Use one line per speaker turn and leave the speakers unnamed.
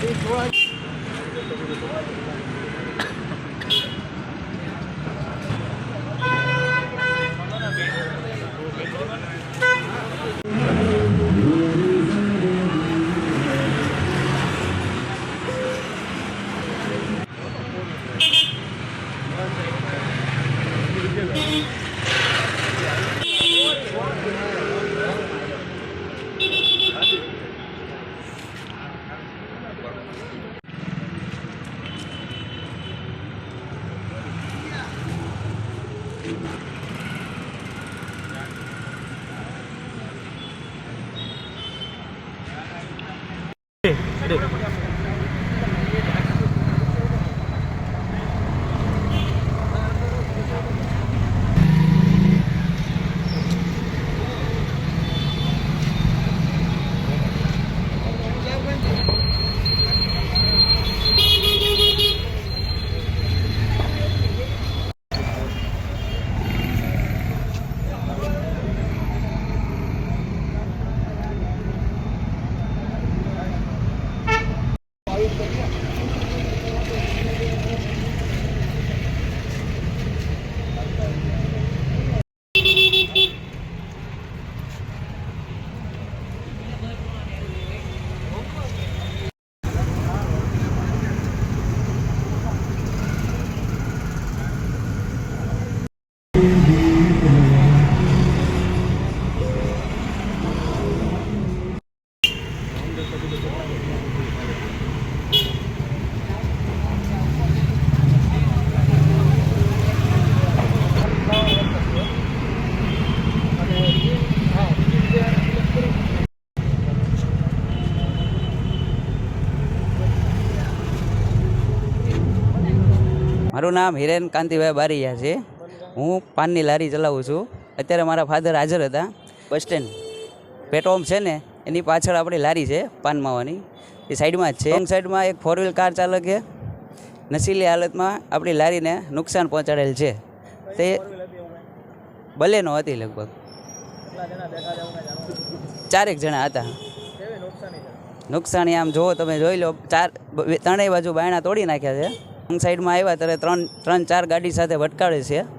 big grudge. Okay, ada. મારું નામ હિરેન કાંતિભાઈ બારીયા છે. હું પાનની લારી ચલાવું છું. અત્યારે મારા ફાધર હાજર હતા. બસ સ્ટેન્ડ પેટ્રોલ છે ને એની પાછળ આપણી લારી છે, પાન માવાની. એ સાઈડમાં જ છે. રોંગ સાઈડમાં એક ફોર વ્હીલ કાર ચાલકે. નશીલી હાલતમાં આપણી લારીને નુકસાન પહોંચાડેલ છે. તે બલેનો હતી લગભગ. ચારેક જણા હતા. નુકસાની આમ જુઓ તમે જોઈ લો, ચાર ત્રણેય બાજુ બાયણા તોડી નાખ્યા છે. રોંગ સાઈડમાં આવ્યા ત્યારે ત્રણ ત્રણ, ચાર ગાડી સાથે ભટકાવે છે.